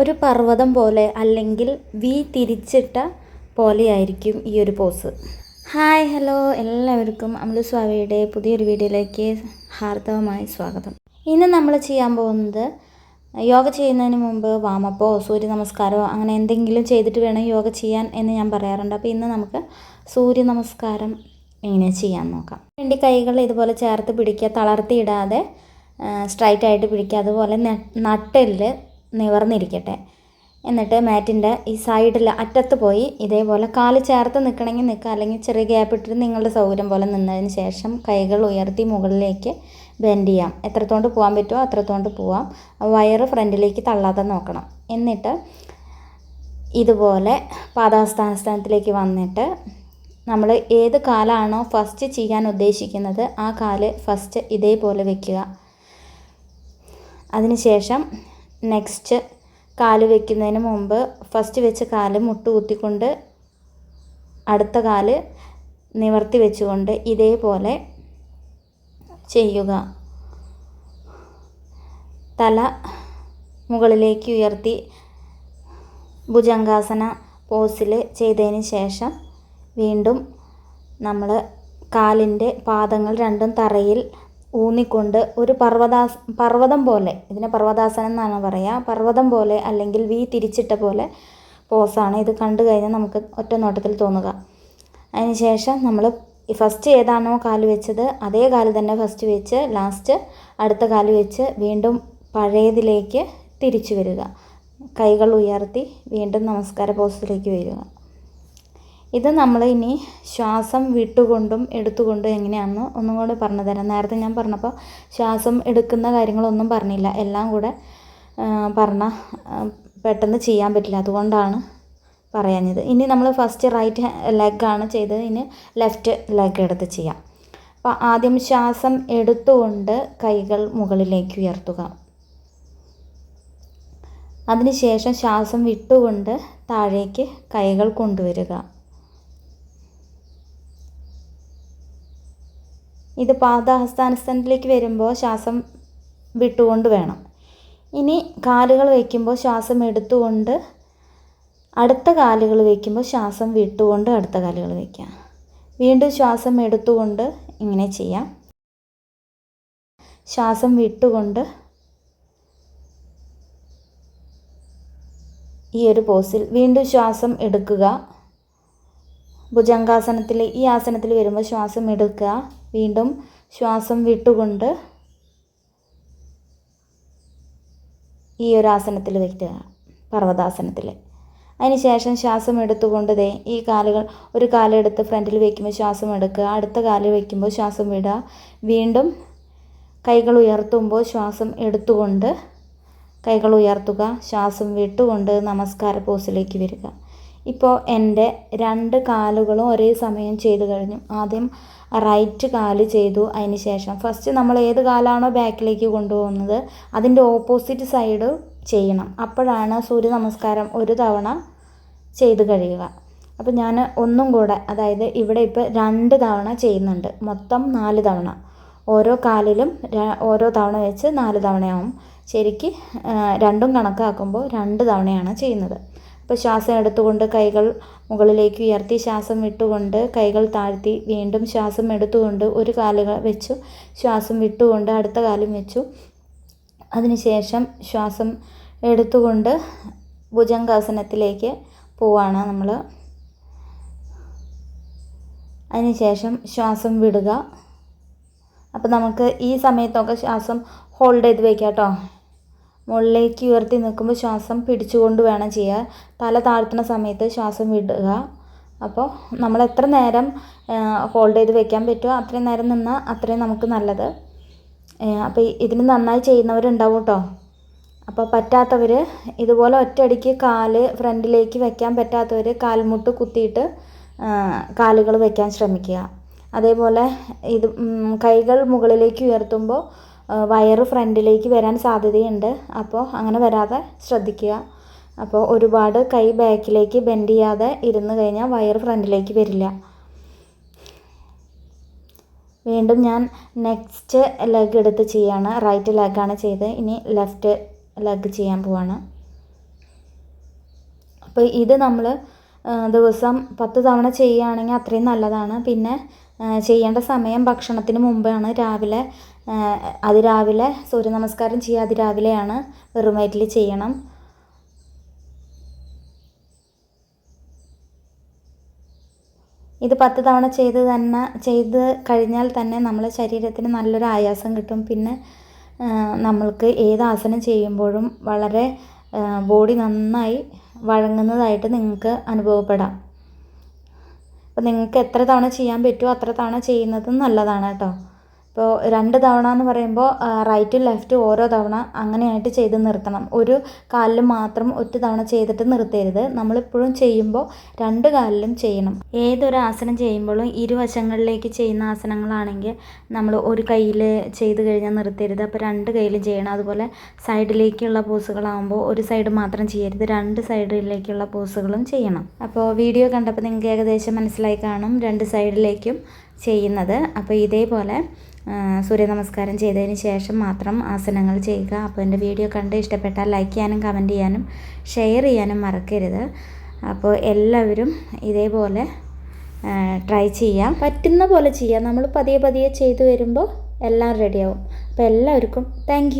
ഒരു പർവതം പോലെ അല്ലെങ്കിൽ വി തിരിച്ചിട്ട പോലെയായിരിക്കും ഈ ഒരു പോസ് ഹായ് ഹലോ എല്ലാവർക്കും അമലു സ്വാമിയുടെ പുതിയൊരു വീഡിയോയിലേക്ക് ഹാർദവമായി സ്വാഗതം. ഇന്ന് നമ്മൾ ചെയ്യാൻ പോകുന്നത് യോഗ ചെയ്യുന്നതിന് മുമ്പ് വാമപ്പോ സൂര്യ നമസ്കാരമോ അങ്ങനെ എന്തെങ്കിലും ചെയ്തിട്ട് വേണം യോഗ ചെയ്യാൻ എന്ന് ഞാൻ പറയാറുണ്ട്. അപ്പോൾ ഇന്ന് നമുക്ക് സൂര്യ നമസ്കാരം എങ്ങനെ ചെയ്യാൻ നോക്കാം. വേണ്ടി കൈകൾ ഇതുപോലെ ചേർത്ത് പിടിക്കുക തളർത്തിയിടാതെ സ്ട്രൈറ്റ് ആയിട്ട് പിടിക്കുക അതുപോലെ നട്ടിൽ നിവർന്നിരിക്കട്ടെ. എന്നിട്ട് മാറ്റിന്റെ ഈ സൈഡിൽ അറ്റത്ത് പോയി ഇതേപോലെ കാൽ ചേർത്ത് നിൽക്കണമെങ്കിൽ നിൽക്കുക. അല്ലെങ്കിൽ ചെറിയ ഗ്യാപ്പ് ഇട്ടിട്ട് നിങ്ങളുടെ സൗകര്യം പോലെ നിന്നതിന് ശേഷം കൈകൾ ഉയർത്തി മുകളിലേക്ക് ബെൻഡ് ചെയ്യാം. എത്രത്തോണ്ട് പോകാൻ പറ്റുമോ അത്രത്തോണ്ട് പോവാം. വയറ് ഫ്രണ്ടിലേക്ക് തള്ളാതെ നോക്കണം. എന്നിട്ട് ഇതുപോലെ പാദാസ്ഥാനസ്ഥാനത്തിലേക്ക് വന്നിട്ട് നമ്മൾ ഏത് കാലാണോ ഫസ്റ്റ് ചെയ്യാൻ ഉദ്ദേശിക്കുന്നത് ആ കാൽ ഫസ്റ്റ് ഇതേപോലെ വെക്കുക. അതിനുശേഷം നെക്സ്റ്റ് കാൽ വെക്കുന്നതിന് മുമ്പ് ഫസ്റ്റ് വെച്ച കാൽ മുട്ട് കുത്തിക്കൊണ്ട് അടുത്ത കാൽ നിവർത്തി വെച്ചുകൊണ്ട് ഇതേപോലെ ചെയ്യുക. തല മുകളിലേക്ക് ഉയർത്തി ഭുജങ്കാസന പോസിൽ ചെയ്തതിന് ശേഷം വീണ്ടും നമ്മൾ കാലിന്റെ പാദങ്ങൾ രണ്ടും തറയിൽ ഊന്നിക്കൊണ്ട് ഒരു പർവതാസ പർവതം പോലെ ഇതിനെ പർവതാസനം എന്നാണ് പറയുക പർവതം പോലെ അല്ലെങ്കിൽ വി തിരിച്ചിട്ട പോലെ പോസാണ്. ഇത് കണ്ടു കഴിഞ്ഞാൽ നമുക്ക് ഒറ്റ നോട്ടത്തിൽ തോന്നുക. അതിനുശേഷം നമ്മൾ ഫസ്റ്റ് ഏതാണോ കാൽ വെച്ചത് അതേ കാൽ തന്നെ ഫസ്റ്റ് വെച്ച് ലാസ്റ്റ് അടുത്ത കാൽ വെച്ച് വീണ്ടും പഴയതിലേക്ക് തിരിച്ചു വരിക. കൈകൾ ഉയർത്തി വീണ്ടും നമസ്കാര പോസിലേക്ക് വരിക. ഇത് നമ്മൾ ഇനി ശ്വാസം വിട്ടുകൊണ്ടും എടുത്തുകൊണ്ടും എങ്ങനെയാണെന്ന് ഒന്നും കൂടെ പറഞ്ഞു തരാം. നേരത്തെ ഞാൻ പറഞ്ഞപ്പോൾ ശ്വാസം എടുക്കുന്ന കാര്യങ്ങളൊന്നും പറഞ്ഞില്ല. എല്ലാം കൂടെ പറഞ്ഞ പെട്ടെന്ന് ചെയ്യാൻ പറ്റില്ല. അതുകൊണ്ടാണ് പറയാഞ്ഞത്. ഇനി നമ്മൾ ഫസ്റ്റ് റൈറ്റ് ലെഗാണ് ചെയ്തത്. ഇനി ലെഫ്റ്റ് ലെഗ് എടുത്ത് ചെയ്യാം. അപ്പോൾ ആദ്യം ശ്വാസം എടുത്തുകൊണ്ട് കൈകൾ മുകളിലേക്ക് ഉയർത്തുക. അതിനുശേഷം ശ്വാസം വിട്ടുകൊണ്ട് താഴേക്ക് കൈകൾ കൊണ്ടുവരിക. ഇത് പാദഹസ്താനസ്ഥാനത്തിലേക്ക് വരുമ്പോൾ ശ്വാസം വിട്ടുകൊണ്ട് വേണം. ഇനി കാലുകൾ വയ്ക്കുമ്പോൾ ശ്വാസം എടുത്തുകൊണ്ട് അടുത്ത കാലുകൾ വയ്ക്കുമ്പോൾ ശ്വാസം വിട്ടുകൊണ്ട് അടുത്ത കാലുകൾ വയ്ക്കുക വീണ്ടും ശ്വാസം എടുത്തുകൊണ്ട് ഇങ്ങനെ ചെയ്യാം. ശ്വാസം വിട്ടുകൊണ്ട് ഈ ഒരു പോസിൽ വീണ്ടും ശ്വാസം എടുക്കുക. ഭുജംഗാസനത്തിൽ ഈ ആസനത്തിൽ വരുമ്പോൾ ശ്വാസം എടുക്കുക. വീണ്ടും ശ്വാസം വിട്ടുകൊണ്ട് ഈ ഒരു ആസനത്തിൽ വയ്ക്കുക പർവതാസനത്തിൽ അതിനുശേഷം ശ്വാസം എടുത്തുകൊണ്ട് ദേ ഈ കാലുകൾ ഒരു കാലെടുത്ത് ഫ്രണ്ടിൽ വയ്ക്കുമ്പോൾ ശ്വാസം എടുക്കുക അടുത്ത കാലിൽ വയ്ക്കുമ്പോൾ ശ്വാസം വിടുക. വീണ്ടും കൈകൾ ഉയർത്തുമ്പോൾ ശ്വാസം എടുത്തുകൊണ്ട് കൈകൾ ഉയർത്തുക ശ്വാസം വിട്ടുകൊണ്ട് നമസ്കാര പോസിലേക്ക് വരിക. ഇപ്പോൾ എന്റെ രണ്ട് കാലുകളും ഒരേ സമയം ചെയ്തു കഴിഞ്ഞു. ആദ്യം റൈറ്റ് കാൽ ചെയ്തു അതിന് ശേഷം ഫസ്റ്റ് നമ്മൾ ഏത് കാലാണോ ബാക്കിലേക്ക് കൊണ്ടുപോകുന്നത് അതിന്റെ ഓപ്പോസിറ്റ് സൈഡ് ചെയ്യണം. അപ്പോഴാണ് സൂര്യ നമസ്കാരം ഒരു തവണ ചെയ്ത് കഴിയുക. അപ്പോൾ ഞാൻ ഒന്നും കൂടെ അതായത് ഇവിടെ ഇപ്പോൾ രണ്ട് തവണ ചെയ്യുന്നുണ്ട്. മൊത്തം നാല് തവണ. ഓരോ കാലിലും ഓരോ തവണ വെച്ച് നാല് തവണയാവും. ശരിക്ക് രണ്ടും കണക്കാക്കുമ്പോൾ രണ്ട് തവണയാണ് ചെയ്യുന്നത്. അപ്പോൾ ശ്വാസം എടുത്തുകൊണ്ട് കൈകൾ മുകളിലേക്ക് ഉയർത്തി ശ്വാസം വിട്ടുകൊണ്ട് കൈകൾ താഴ്ത്തി വീണ്ടും ശ്വാസം എടുത്തുകൊണ്ട് ഒരു കാലുകൾ വെച്ചു. ശ്വാസം വിട്ടുകൊണ്ട് അടുത്ത കാലും വെച്ചു. അതിനുശേഷം ശ്വാസം എടുത്തുകൊണ്ട് ഭുജംഗാസനത്തിലേക്ക് പോവാണ് നമ്മൾ അതിനുശേഷം ശ്വാസം വിടുക. അപ്പോൾ നമുക്ക് ഈ സമയത്തൊക്കെ ശ്വാസം ഹോൾഡ് ചെയ്ത് വയ്ക്കാം കേട്ടോ മുകളിലേക്ക് ഉയർത്തി നിൽക്കുമ്പോൾ ശ്വാസം പിടിച്ചുകൊണ്ട് വേണം ചെയ്യുക തല താഴ്ത്തുന്ന സമയത്ത് ശ്വാസം വിടുക. അപ്പോൾ നമ്മൾ എത്ര നേരം ഹോൾഡ് ചെയ്ത് വെക്കാൻ പറ്റുമോ അത്രയും നേരം നിന്നാൽ അത്രയും നമുക്ക് നല്ലത്. അപ്പോൾ ഇതിന് നന്നായി ചെയ്യുന്നവരുണ്ടാവും കേട്ടോ അപ്പോൾ പറ്റാത്തവർ ഇതുപോലെ ഒറ്റയടിക്ക് കാൽ ഫ്രണ്ടിലേക്ക് വെക്കാൻ പറ്റാത്തവർ കാൽമുട്ട് കുത്തിയിട്ട് കാലുകൾ വെക്കാൻ ശ്രമിക്കുക. അതേപോലെ ഇത് കൈകൾ മുകളിലേക്ക് ഉയർത്തുമ്പോൾ വയറ് ഫ്രണ്ടിലേക്ക് വരാൻ സാധ്യതയുണ്ട്. അപ്പോൾ അങ്ങനെ വരാതെ ശ്രദ്ധിക്കുക. അപ്പോൾ ഒരുപാട് കൈ ബാക്കിലേക്ക് ബെൻഡ് ചെയ്യാതെ ഇരുന്ന് കഴിഞ്ഞാൽ വയർ ഫ്രണ്ടിലേക്ക് വരില്ല. വീണ്ടും ഞാൻ നെക്സ്റ്റ് ലെഗ് എടുത്ത് ചെയ്യാണ്. റൈറ്റ് ലെഗാണ് ചെയ്ത് ഇനി ലെഫ്റ്റ് ലെഗ് ചെയ്യാൻ പോവാണ്. അപ്പോൾ ഇത് നമ്മൾ ദിവസം പത്ത് തവണ ചെയ്യുകയാണെങ്കിൽ അത്രയും നല്ലതാണ്. പിന്നെ ചെയ്യേണ്ട സമയം ഭക്ഷണത്തിന് മുമ്പാണ്. രാവിലെ അതിരാവിലെ സൂര്യ നമസ്കാരം ചെയ്യുക അതിരാവിലെയാണ് വെറും വയറ്റിൽ ചെയ്യണം. ഇത് പത്ത് തവണ ചെയ്ത് തന്നെ ചെയ്ത് കഴിഞ്ഞാൽ തന്നെ നമ്മളെ ശരീരത്തിന് നല്ലൊരു ആയാസം കിട്ടും. പിന്നെ നമ്മൾക്ക് ഏത് ആസനം ചെയ്യുമ്പോഴും വളരെ ബോഡി നന്നായി വഴങ്ങുന്നതായിട്ട് നിങ്ങൾക്ക് അനുഭവപ്പെടാം. അപ്പോൾ നിങ്ങൾക്ക് എത്ര തവണ ചെയ്യാൻ പറ്റുമോ അത്ര തവണ ചെയ്യുന്നതും നല്ലതാണ് കേട്ടോ. ഇപ്പോൾ രണ്ട് തവണ എന്ന് പറയുമ്പോൾ റൈറ്റ് ലെഫ്റ്റ് ഓരോ തവണ അങ്ങനെയായിട്ട് ചെയ്ത് നിർത്തണം. ഒരു കാലിൽ മാത്രം ഒറ്റ തവണ ചെയ്തിട്ട് നിർത്തരുത്. നമ്മളിപ്പോഴും ചെയ്യുമ്പോൾ രണ്ട് കാലിലും ചെയ്യണം. ഏതൊരു ആസനം ചെയ്യുമ്പോഴും ഇരുവശങ്ങളിലേക്ക് ചെയ്യുന്ന ആസനങ്ങളാണെങ്കിൽ നമ്മൾ ഒരു കയ്യിൽ ചെയ്ത് കഴിഞ്ഞാൽ നിർത്തരുത്. അപ്പോൾ രണ്ട് കയ്യിലും ചെയ്യണം. അതുപോലെ സൈഡിലേക്കുള്ള പോസുകളാകുമ്പോൾ ഒരു സൈഡ് മാത്രം ചെയ്യരുത്. രണ്ട് സൈഡിലേക്കുള്ള പോസുകളും ചെയ്യണം. അപ്പോൾ വീഡിയോ കണ്ടപ്പോൾ നിങ്ങൾക്ക് ഏകദേശം മനസ്സിലായി കാണും. രണ്ട് സൈഡിലേക്കും ചെയ്യുന്നത്. അപ്പോൾ ഇതേപോലെ സൂര്യ നമസ്കാരം ചെയ്തതിന് ശേഷം മാത്രം ആസനങ്ങൾ ചെയ്യുക. അപ്പോൾ എന്റെ വീഡിയോ കണ്ട് ഇഷ്ടപ്പെട്ടാൽ ലൈക്ക് ചെയ്യാനും കമന്റ് ചെയ്യാനും ഷെയർ ചെയ്യാനും മറക്കരുത്. അപ്പോൾ എല്ലാവരും ഇതേപോലെ ട്രൈ ചെയ്യാം. പറ്റുന്ന പോലെ ചെയ്യാം. നമ്മൾ പതിയെ പതിയെ ചെയ്തു വരുമ്പോൾ എല്ലാം റെഡിയാവും അപ്പോൾ എല്ലാവർക്കും താങ്ക്